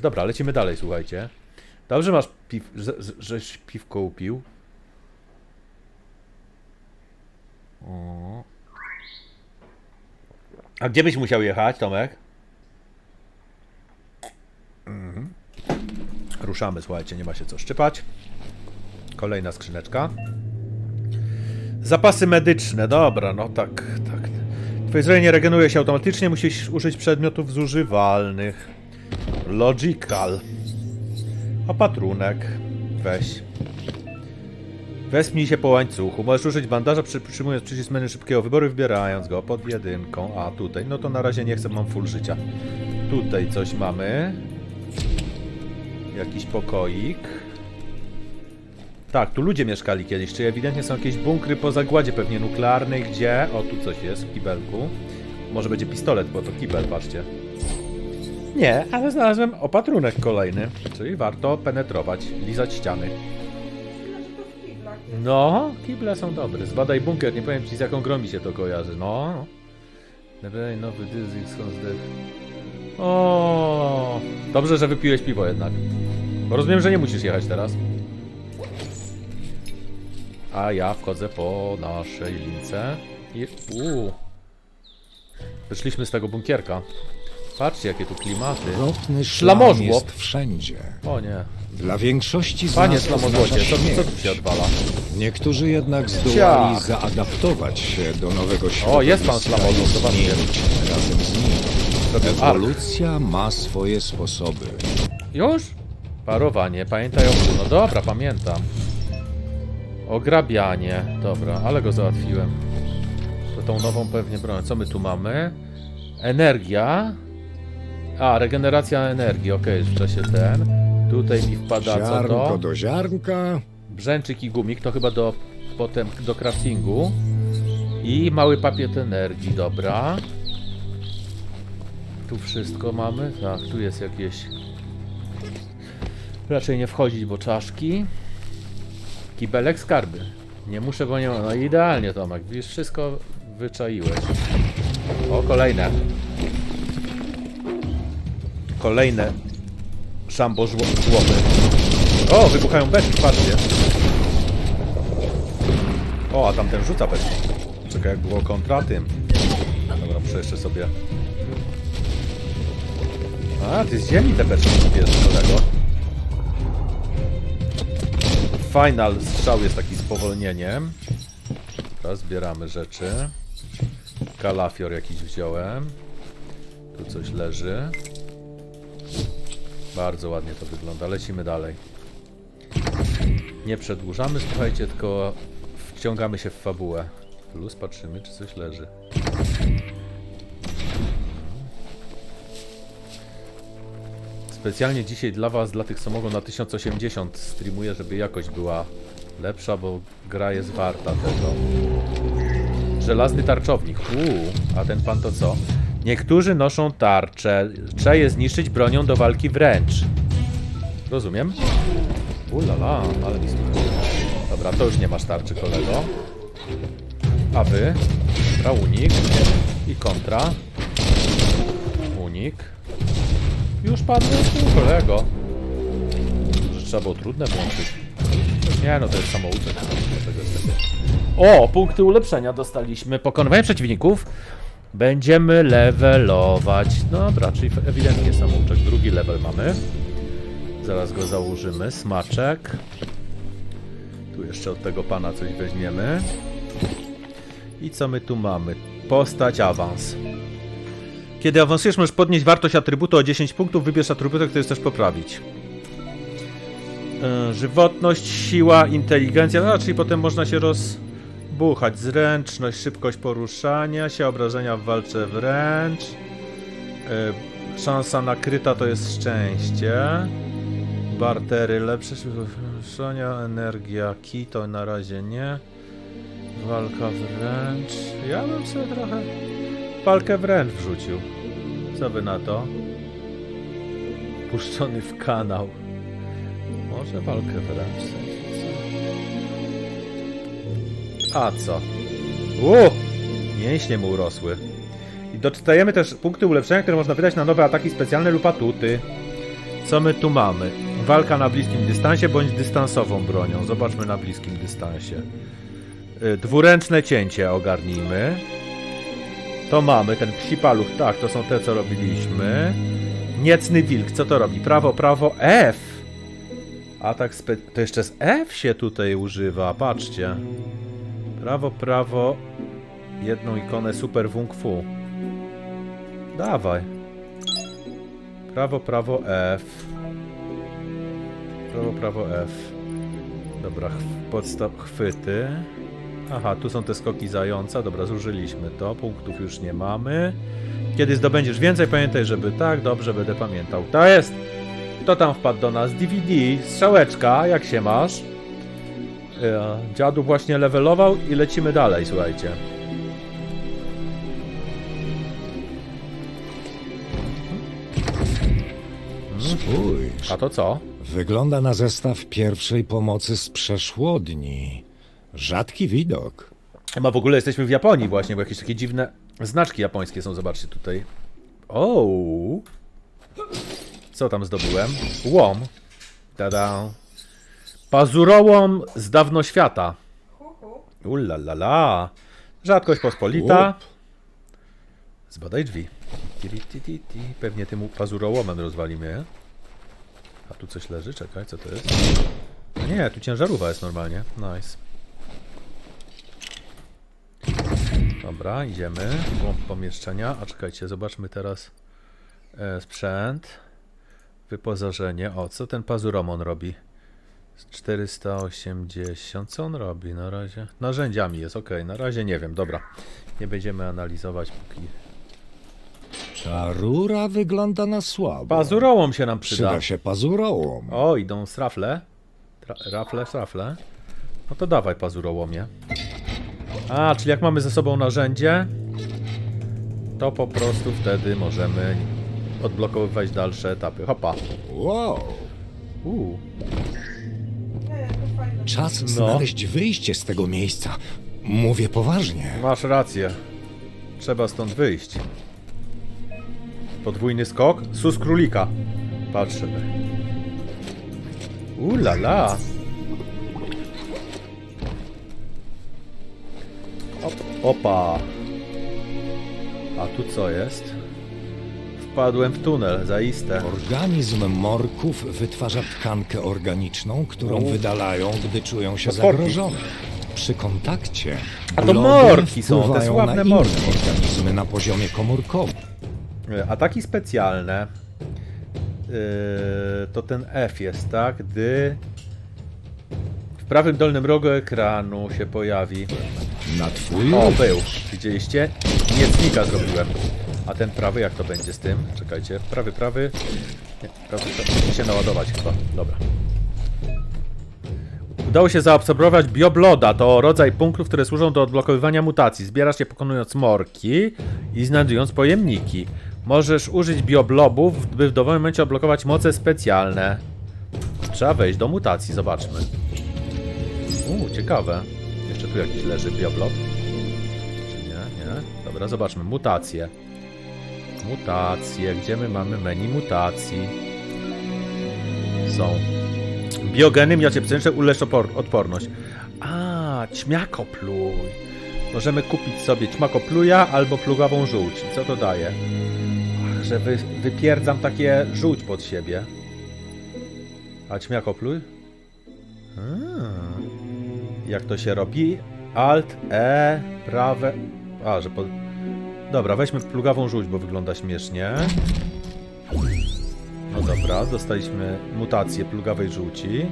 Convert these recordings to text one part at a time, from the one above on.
Dobra, lecimy dalej, słuchajcie. Dobrze masz piw, że, że- żeś piwko upił. O. A gdzie byś musiał jechać, Tomek? Mhm. Ruszamy, słuchajcie, nie ma się co szczypać. Kolejna skrzyneczka. Zapasy medyczne, dobra, no tak, tak. Twoje zdrowie nie regeneruje się automatycznie, musisz użyć przedmiotów zużywalnych. Logical. Opatrunek. Weź. Wespnij się po łańcuchu. Możesz użyć bandaża przy, przytrzymując przycisk menu szybkiego wyboru, wybierając go pod jedynką. A tutaj, no to na razie nie chcę, mam full życia. Tutaj coś mamy. Jakiś pokoik. Tak, tu ludzie mieszkali kiedyś, czyli ewidentnie są jakieś bunkry po zagładzie, pewnie nuklearnej, gdzie... O, tu coś jest w kibelku. Może będzie pistolet, bo to kibel, patrzcie. Nie, ale znalazłem opatrunek kolejny, czyli warto penetrować, lizać ściany. No, kible są dobre. Zbadaj bunkier, nie powiem ci z jaką grą mi się to kojarzy. No. Lewej nowy dysk skąd zdech. O, dobrze, że wypiłeś piwo jednak. Bo rozumiem, że nie musisz jechać teraz. A ja wchodzę po naszej lince i... Uuu. Wyszliśmy z tego bunkierka. Patrzcie, jakie tu klimaty. Lotny szlam jest wszędzie. O nie. Dla większości z Panie nas oznacza co, co tu się odwala? Niektórzy jednak zdołali Ciach. zaadaptować się do nowego środowiska jest pan Szlamozło, i zobaczcie. zmienić razem z nim. Ewolucja ma swoje sposoby. Już? Parowanie, pamiętaj o No dobra, pamiętam. Ograbianie, dobra, ale go załatwiłem. To tą nową pewnie broń. Co my tu mamy? Energia. A, regeneracja energii, okej, w czasie ten. Tutaj mi wpada co Ziarnko to? do ziarnka. Brzęczyk i gumik, to chyba do potem do craftingu. I mały papier energii, dobra. Tu wszystko mamy. Tak, tu jest jakieś. Raczej nie wchodzić, bo czaszki. Kibelek skarby. Nie muszę, bo nie ma. No idealnie, Tomek. Widzisz, wszystko wyczaiłeś. O, kolejne. Kolejne szambo żło- żłoby. O, wybuchają beczki, patrzcie. O, a tamten rzuca beczki. Czekaj, jak było kontra tym. Dobra, muszę jeszcze sobie... A, ty z ziemi te beczki bierzesz, kolego. Final strzał jest taki spowolnieniem. Teraz zbieramy rzeczy. Kalafior jakiś wziąłem. Tu coś leży. Bardzo ładnie to wygląda. Lecimy dalej. Nie przedłużamy, słuchajcie, tylko wciągamy się w fabułę. Plus patrzymy, czy coś leży. Specjalnie dzisiaj dla was, dla tych co mogą na 1080 streamuję, żeby jakość była lepsza, bo gra jest warta tego. Żelazny tarczownik. Uuu, a ten pan to co? Niektórzy noszą tarcze. Trzeba je zniszczyć bronią do walki wręcz. Rozumiem. Ulala, ale mi słychać. Dobra, to już nie masz tarczy, kolego. A wy? Dobra, unik. I kontra. Unik. Już padło tu, kolego. Może trzeba było trudne włączyć. Nie, no to jest samouczek. O, punkty ulepszenia dostaliśmy. Pokonywanie przeciwników. Będziemy levelować. Dobra, czyli ewidentnie samouczek. Drugi level mamy. Zaraz go założymy. Smaczek. Tu jeszcze od tego pana coś weźmiemy. I co my tu mamy? Postać awans. Kiedy awansujesz, możesz podnieść wartość atrybutu o 10 punktów. Wybierz atrybutek, który chcesz poprawić. E, żywotność, siła, inteligencja. No, czyli potem można się rozbuchać. Zręczność, szybkość poruszania się, obrażenia w walce wręcz. E, szansa na kryta to jest szczęście. Bartery, lepsze poruszania, energia, ki to na razie nie. Walka wręcz. Ja bym sobie trochę walkę wręcz wrzucił. Co wy na to? Puszczony w kanał. Może walkę wręcz. A co? U! Mięśnie mu urosły. I doczytajemy też punkty ulepszenia, które można wydać na nowe ataki specjalne lub atuty. Co my tu mamy? Walka na bliskim dystansie bądź dystansową bronią. Zobaczmy na bliskim dystansie. Y, Dwuręczne cięcie ogarnijmy. To mamy, ten psi paluch, tak, to są te, co robiliśmy. Niecny wilk, co to robi? Prawo, prawo, F! Atak spe... To jeszcze z F się tutaj używa, patrzcie. Prawo, prawo, jedną ikonę super wung fu. Dawaj. Prawo, prawo, F. Prawo, prawo, F. Dobra, podstaw chwyty. Aha, tu są te skoki zająca. Dobra, zużyliśmy to. Punktów już nie mamy. Kiedy zdobędziesz więcej, pamiętaj, żeby tak, dobrze, będę pamiętał. To jest! Kto tam wpadł do nas? DVD, strzałeczka, jak się masz? Dziadu właśnie levelował i lecimy dalej, słuchajcie. Spójrz. A to co? Wygląda na zestaw pierwszej pomocy z przeszłodni. Rzadki widok. Chyba w ogóle jesteśmy w Japonii właśnie, bo jakieś takie dziwne znaczki japońskie są, zobaczcie tutaj. O, Co tam zdobyłem? Łom. Tada. Pazurołom z dawno świata. Ulalala. Rzadkość pospolita. Zbadaj drzwi. Pewnie tym pazurołomem rozwalimy. A tu coś leży? Czekaj, co to jest? Nie, tu ciężarówka jest normalnie. Nice. Dobra, idziemy w głąb pomieszczenia. A czekajcie, zobaczmy teraz e, sprzęt. Wyposażenie. O, co ten pazuromon robi? 480. Co on robi na razie? Narzędziami jest, ok. Na razie nie wiem, dobra. Nie będziemy analizować póki. Ta rura wygląda na słabo. Pazurołom się nam przyda. Przyda się pazurołom. O, idą z rafle. Tra rafle, rafle. No to dawaj pazurołomie. A, czyli jak mamy ze sobą narzędzie, to po prostu wtedy możemy odblokowywać dalsze etapy. Hopa. Wow. Uuu. Czas znaleźć wyjście z tego miejsca. Mówię poważnie. Masz rację. Trzeba stąd wyjść. Podwójny skok? Sus królika. Patrzę. Ulala. Op, opa. A tu co jest? Wpadłem w tunel, zaiste. Organizm morków wytwarza tkankę organiczną, którą U. wydalają, gdy czują się Potworki. zagrożone. Przy kontakcie A to glody morki są, te wpływają sławne na inne morki. organizmy na poziomie komórkowym. E, Ataki specjalne. Yy, to ten F jest, tak? Gdy w prawym dolnym rogu ekranu się pojawi. Na twój O, ruch. był. Widzieliście? Niecnika zrobiłem. A ten prawy, jak to będzie z tym? Czekajcie. Prawy, prawy. Nie, prawy, prawy. Się naładować chyba. Dobra. Udało się zaabsorbować biobloda. To rodzaj punktów, które służą do odblokowywania mutacji. Zbierasz je pokonując morki i znajdując pojemniki. Możesz użyć bioblobów, by w dowolnym momencie odblokować moce specjalne. Trzeba wejść do mutacji, zobaczmy. Uuu, ciekawe. Jeszcze tu jakiś leży bioblob. Czy nie? Nie? Dobra, zobaczmy. Mutacje. Mutacje. Gdzie my mamy menu mutacji? Są. Biogeny miocie psychiczne ulecz odporność. A, ćmiakopluj. Możemy kupić sobie ćmakopluja albo plugawą żółć. Co to daje? Ach, że wy, wypierdzam takie żółć pod siebie. A ćmiakopluj? A. Jak to się robi? Alt, E, prawe... A, że po... Dobra, weźmy plugawą żółć, bo wygląda śmiesznie. No dobra, dostaliśmy mutację plugawej żółci.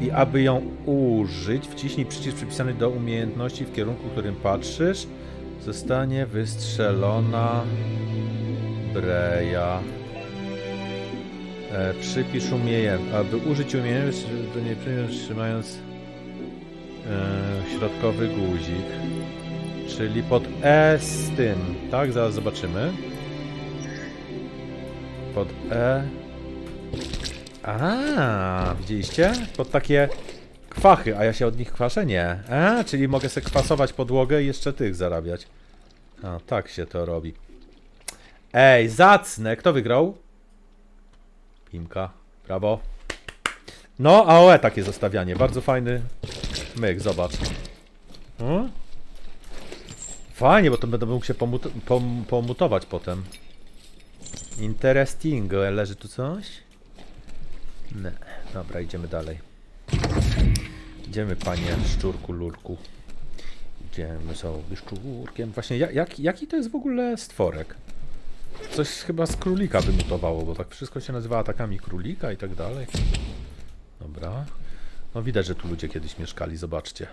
I aby ją użyć, wciśnij przycisk przypisany do umiejętności w kierunku, którym patrzysz. Zostanie wystrzelona breja. E, przypisz umiejętność. Aby użyć umiejętności, do niej przyjąć trzymając e, środkowy guzik. Czyli pod E z tym, tak? Zaraz zobaczymy. Pod E. A, widzieliście? Pod takie kwachy, a ja się od nich kwaszę? Nie. A, czyli mogę sobie kwasować podłogę i jeszcze tych zarabiać. A, tak się to robi. Ej, zacne. Kto wygrał? Pimka, brawo. No, AOE takie zostawianie, bardzo fajny myk, zobacz. Hmm? Fajnie, bo to będę mógł się pomut pom pomutować potem. Interesting, leży tu coś? Nie. Dobra, idziemy dalej. Idziemy, panie szczurku, lurku. Idziemy sobie szczurkiem. Właśnie, jak, jak, jaki to jest w ogóle stworek? Coś chyba z królika wymutowało, bo tak wszystko się nazywa atakami królika i tak dalej. Dobra. No widać, że tu ludzie kiedyś mieszkali, zobaczcie.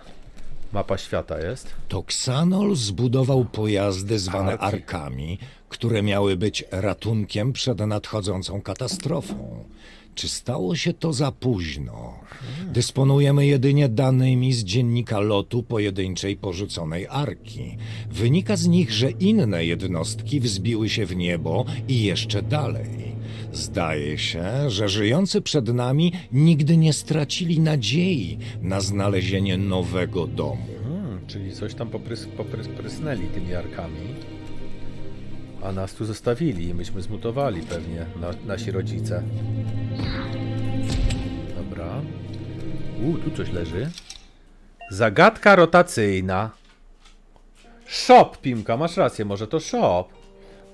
Mapa świata jest. Toxanol zbudował pojazdy zwane Arki. arkami, które miały być ratunkiem przed nadchodzącą katastrofą. Czy stało się to za późno? Dysponujemy jedynie danymi z dziennika lotu pojedynczej porzuconej arki. Wynika z nich, że inne jednostki wzbiły się w niebo i jeszcze dalej. Zdaje się, że żyjący przed nami nigdy nie stracili nadziei na znalezienie nowego domu. Hmm, czyli coś tam poprys, poprys, prysnęli tymi arkami. A nas tu zostawili i myśmy zmutowali pewnie, na, nasi rodzice. Dobra. U, tu coś leży. Zagadka rotacyjna. Shop, Pimka, masz rację, może to shop.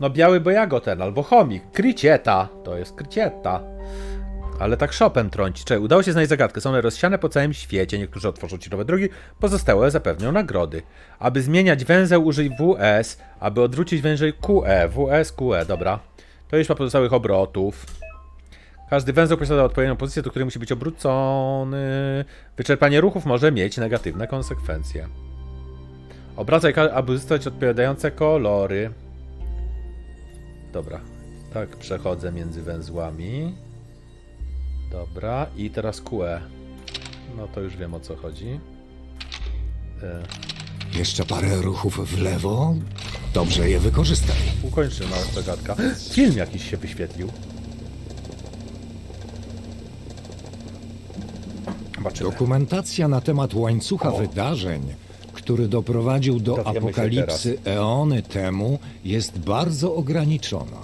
No biały bojagoten albo chomik. Krycieta. To jest krycieta. Ale tak szopem trąci. Czekaj, udało się znaleźć zagadkę. Są one rozsiane po całym świecie. Niektórzy otworzą ci nowe drogi, pozostałe zapewnią nagrody. Aby zmieniać węzeł, użyj WS. Aby odwrócić węzeł QE. WS, QE, dobra. To liczba pozostałych obrotów. Każdy węzeł posiada odpowiednią pozycję, do której musi być obrócony. Wyczerpanie ruchów może mieć negatywne konsekwencje. Obracaj, aby uzyskać odpowiadające kolory. Dobra. Tak przechodzę między węzłami. Dobra, i teraz QE. No to już wiem o co chodzi. E, Jeszcze parę ruchów w lewo. Dobrze je wykorzystaj. ukończymy zagadka. Film jakiś się wyświetlił. Zobaczymy. Dokumentacja na temat łańcucha wydarzeń, który doprowadził do się apokalipsy eony temu, jest bardzo ograniczona.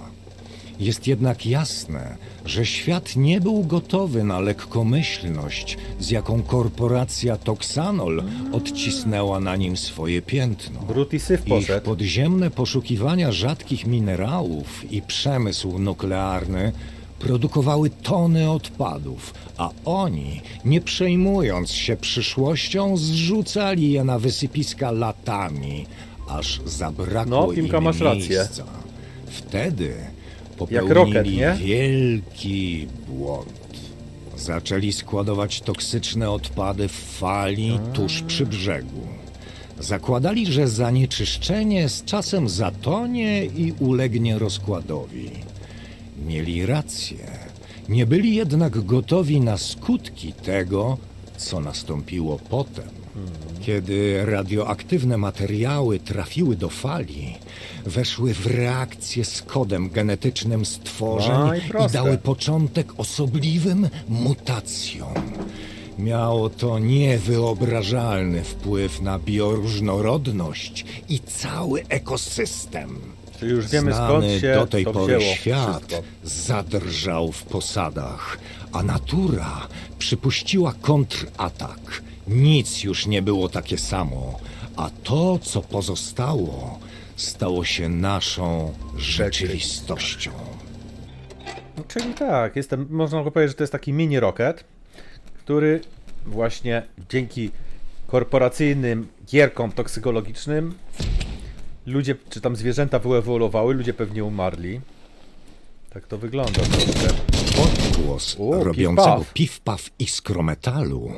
Jest jednak jasne, że świat nie był gotowy na lekkomyślność, z jaką korporacja Toxanol odcisnęła na nim swoje piętno. Brut i Syf Ich poszedł. podziemne poszukiwania rzadkich minerałów i przemysł nuklearny produkowały tony odpadów, a oni, nie przejmując się przyszłością, zrzucali je na wysypiska latami, aż zabrakło No, im masz rację. miejsca. Wtedy popełnili nie? wielki błąd. Zaczęli składować toksyczne odpady w fali tuż przy brzegu. Zakładali, że zanieczyszczenie z czasem zatonie i ulegnie rozkładowi. Mieli rację. Nie byli jednak gotowi na skutki tego, co nastąpiło potem. Kiedy radioaktywne materiały trafiły do fali, weszły w reakcję z kodem genetycznym stworzeń No i i proste. dały początek osobliwym mutacjom. Miało to niewyobrażalny wpływ na bioróżnorodność i cały ekosystem. Już wiemy skąd Znany się do tej to pory wzięło świat wszystko. zadrżał w posadach, a natura przypuściła kontratak. Nic już nie było takie samo, a to, co pozostało, stało się naszą rzeczywistością. No, czyli tak, jestem, można by powiedzieć, że to jest taki mini rocket, który właśnie dzięki korporacyjnym gierkom toksykologicznym ludzie, czy tam zwierzęta wyewoluowały, ludzie pewnie umarli. Tak to wygląda troszkę. Odgłos O, robiącego piw-paw. iskrometalu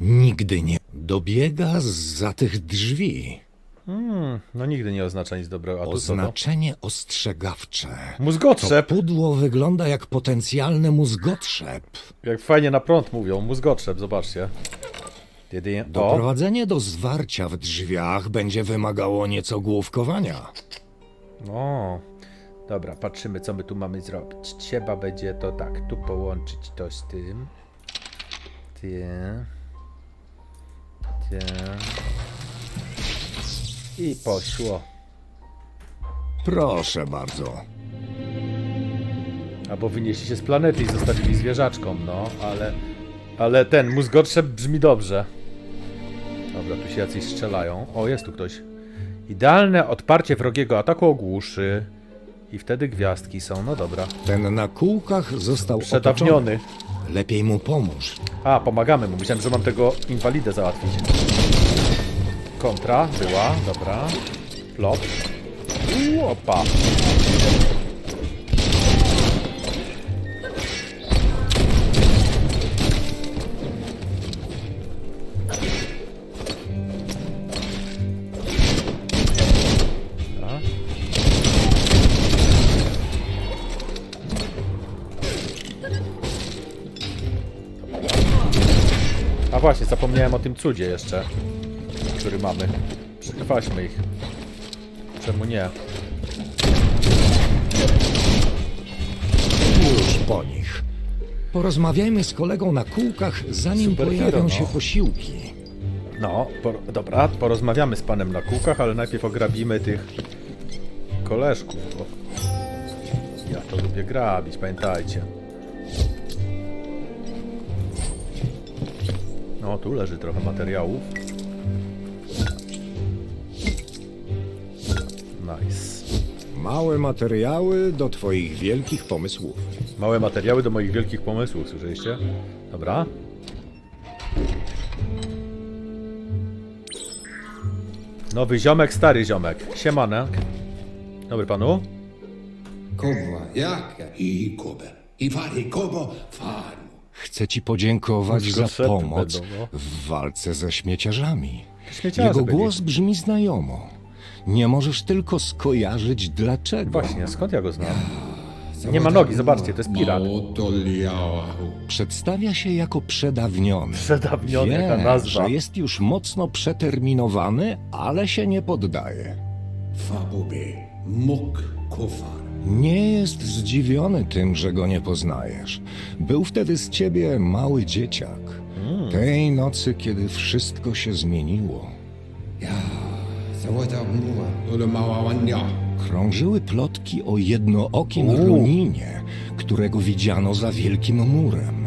nigdy nie dobiega za tych drzwi. Hmm, no nigdy nie oznacza nic dobrego. A co to? Oznaczenie ostrzegawcze. To Mózgotrzep! pudło wygląda jak potencjalny mózgotrzep. Jak fajnie na prąd mówią, mózgotrzep, zobaczcie. O, Doprowadzenie do zwarcia w drzwiach będzie wymagało nieco główkowania. o. Dobra, patrzymy co my tu mamy zrobić. Trzeba będzie to tak, tu połączyć to z tym. Tym. Tym. I poszło. Proszę bardzo. Albo wynieśli się z planety i zostawili zwierzaczkom, no, ale... Ale ten mózgotrzep brzmi dobrze. Dobra, tu się jacyś strzelają. O, jest tu ktoś. Idealne odparcie wrogiego ataku ogłuszy. I wtedy gwiazdki są, no dobra. Ten na kółkach został Przedawniony. otoczony. Lepiej mu pomóż. A, pomagamy mu. Myślałem, że mam tego inwalidę załatwić. Kontra była, dobra. Flop. Opa. A właśnie, zapomniałem o tym cudzie jeszcze, który mamy. Przykwaśmy ich. Czemu nie? Już po nich. Porozmawiajmy z kolegą na kółkach, zanim Superhero, pojawią no. się posiłki. No, por dobra, porozmawiamy z panem na kółkach, ale najpierw ograbimy tych koleżków, bo ja to lubię grabić, pamiętajcie. No, tu leży trochę materiałów. Nice. Małe materiały do twoich wielkich pomysłów. Małe materiały do moich wielkich pomysłów, słyszeliście? Dobra. Nowy ziomek, stary ziomek. Siemanek. Dobry panu. Kobwa, jak? I kobe. I fari kobo, faru. Chcę ci podziękować za pomoc będą, no. w walce ze śmieciarzami. Śmieciarze Jego byli. głos brzmi znajomo. Nie możesz tylko skojarzyć dlaczego. Właśnie, skąd ja go znam? Nie ma nogi, zobaczcie, to jest pirat. Przedstawia się jako przedawniony. Przedawniony, Wie, jaka nazwa. że jest już mocno przeterminowany, ale się nie poddaje. Fabobe. Mok kofar. Nie jest zdziwiony tym, że go nie poznajesz. Był wtedy z ciebie mały dzieciak. Hmm. Tej nocy, kiedy wszystko się zmieniło. Krążyły plotki o jednookim. Runinie, którego widziano za wielkim murem.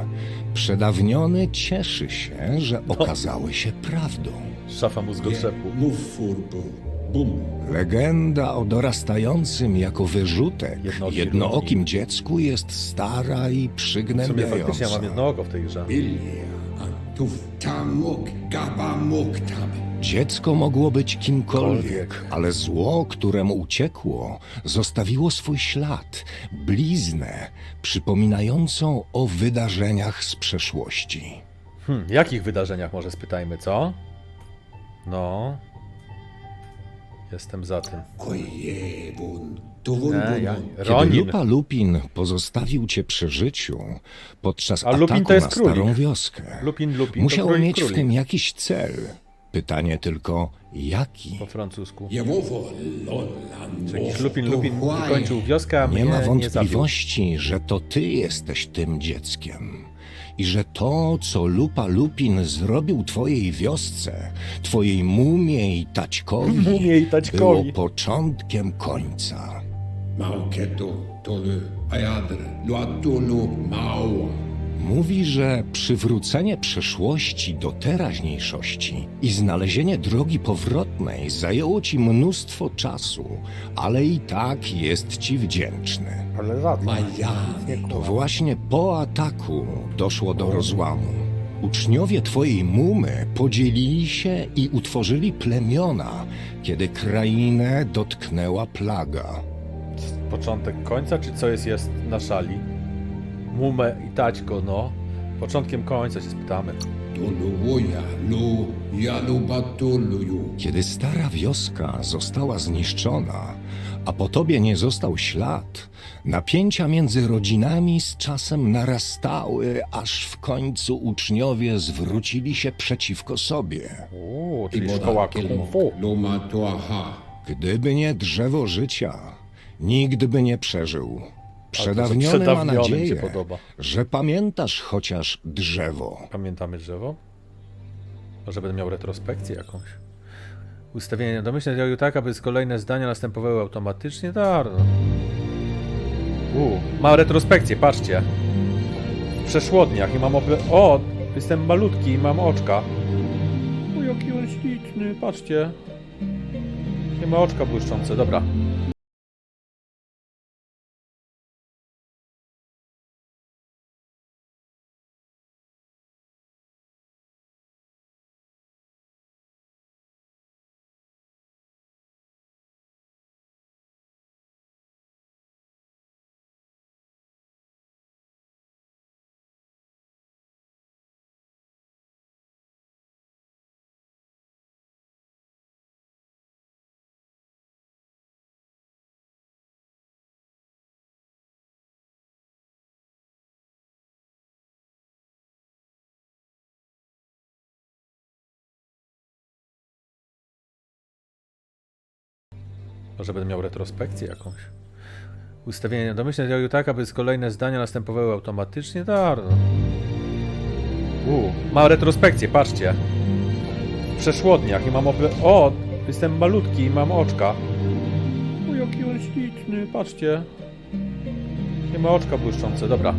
Przedawniony cieszy się, że okazały się prawdą. Szafa mózgotrzepu. Mufurbu. Bum. Legenda o dorastającym jako wyrzutek Jednooki jednookim dziecku jest stara i W sumie przygnębiająca. faktycznie ja mam jedno oko w tej grze. Antuf. Dziecko mogło być kimkolwiek, Kolwiek. ale zło, któremu uciekło, zostawiło swój ślad, bliznę przypominającą o wydarzeniach z przeszłości. Hmm, jakich wydarzeniach może spytajmy, co? No. Jestem za tym. Nie, ja, bunun. Kiedy Ronin. Lupa Lupin pozostawił cię przy życiu podczas A ataku Lupin to jest na królik. starą wioskę, Lupin, Lupin. musiał to królik, mieć w królik. tym jakiś cel. Pytanie tylko, jaki? Po francusku. Lolan. Jakiś Lupin, Lupin wykończył wioskę, a Nie mnie ma nie zabił. wątpliwości, że to ty jesteś tym dzieckiem. I że to, co Lupa Lupin zrobił twojej wiosce, twojej mumie i taćkowi, Mumie i taćkowi. było początkiem końca. Małketo. Tole. Ajadre. Luatulu. Mała. Mówi, że przywrócenie przeszłości do teraźniejszości i znalezienie drogi powrotnej zajęło ci mnóstwo czasu, ale i tak jest ci wdzięczny. Ale za co? Majane. To właśnie po ataku doszło do rozłamu. Uczniowie twojej mumy podzielili się i utworzyli plemiona, kiedy krainę dotknęła plaga. Początek końca, czy co jest, jest na szali? Mumę i taćko, no. Początkiem końca się spytamy. Kiedy stara wioska została zniszczona, a po tobie nie został ślad, napięcia między rodzinami z czasem narastały, aż w końcu uczniowie zwrócili się przeciwko sobie. Uuu, czyli szkoła kung fu. Gdyby nie drzewo życia, nikt by nie przeżył. Przedawniony ma przedawnionym nadzieję, się podoba. że pamiętasz chociaż drzewo. Pamiętamy drzewo? Może będę miał retrospekcję jakąś. Ustawienie domyślne działają tak, aby z kolejne zdania następowały automatycznie. Tak. no. U, ma retrospekcję, patrzcie. W przeszłodniach i mam ople... O, jestem malutki i mam oczka. O, jaki on śliczny, patrzcie. Nie ma oczka błyszczące, dobra. Może będę miał retrospekcję jakąś. Ustawienie domyślne działają tak, aby z kolejne zdania następowały automatycznie. Tak. no. U, ma retrospekcję, patrzcie. W przeszłodniach i mam ople... O, jestem malutki i mam oczka. O, jaki on śliczny, patrzcie. Nie ma oczka błyszczące, dobra.